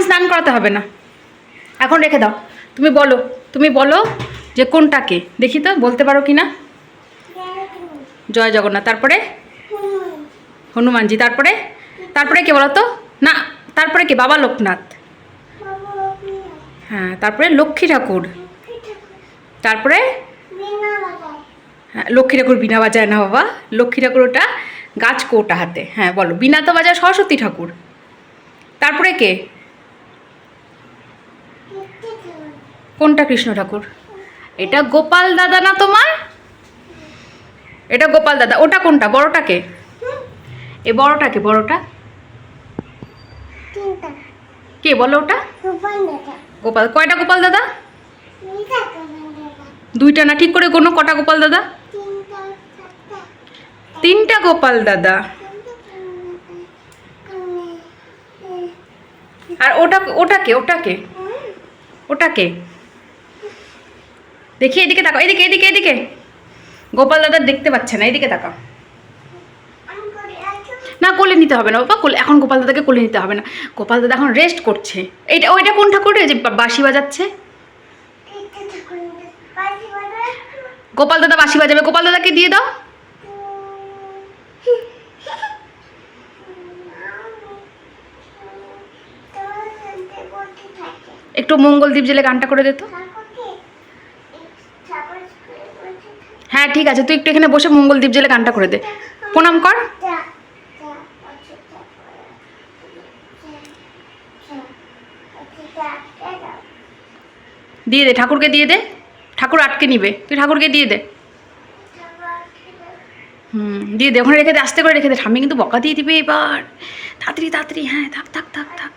এখন স্নান করাতে হবে না। এখন রেখে দাও। তুমি বলো তুমি বলো যে কোনটাকে? দেখি তো, বলতে পারো কি না জয় জগন্নাথ। তারপরে? হনুমানজি। তারপরে? তারপরে কে বলো তো না, তারপরে কে? বাবা লোকনাথ। হ্যাঁ তারপরে লক্ষ্মী ঠাকুর। তারপরে? হ্যাঁ লক্ষ্মী ঠাকুর বিনা বাজায় না বাবা। লক্ষ্মী ঠাকুর ওটা গাছ কোটা হাতে। হ্যাঁ বলো। বিনা তো বাজায় সরস্বতী ঠাকুর। তারপরে কে? কোনটা কৃষ্ণ ঠাকুর? এটা গোপাল দাদা না তোমার? এটা গোপাল দাদা। ওটা কোনটা? বড়টাকে এ বড়টাকে বড়টা? কে বলো ওটা? গোপাল কয়টা গোপাল দাদা? দুইটা না? ঠিক করে কোনো কটা গোপাল দাদা? তিনটা গোপাল দাদা। আর ওটা ওটাকে ওটাকে ওটাকে দেখি, এদিকে তাকাও, এদিকে এদিকে এদিকে। গোপাল দাদা দেখতে পাচ্ছে না, এদিকে তাকাও। না, কোলে নিতে হবে না, বাবা, কোলে, এখন গোপাল দাদাকে কোলে নিতে হবে না। গোপাল দাদা এখন রেস্ট করছে। এইটা ওইটা কোন ঠাকুর যে বা- বাঁশি বাজাচ্ছে? গোপাল দাদা বাঁশি বাজাবে, গোপাল দাদাকে দিয়ে দাও। একটু মঙ্গলদীপ জেলে গানটা করে দে হ্যাঁ ঠিক আছে, তুই একটু এখানে বসে মঙ্গলদীপ জেলে গানটা করে দে। প্রণাম কর। দিয়ে দে, ঠাকুরকে দিয়ে দে। ঠাকুর আটকে নিবে। তুই ঠাকুরকে দিয়ে দে। হুম, দিয়ে দে। ওখানে রেখে দে, আস্তে করে রেখে দে। ঠাম্মি কিন্তু বকা দিয়ে দিবে এবার। তাড়াতাড়ি তাড়াতাড়ি হ্যাঁ থাক থাক থাক থাক।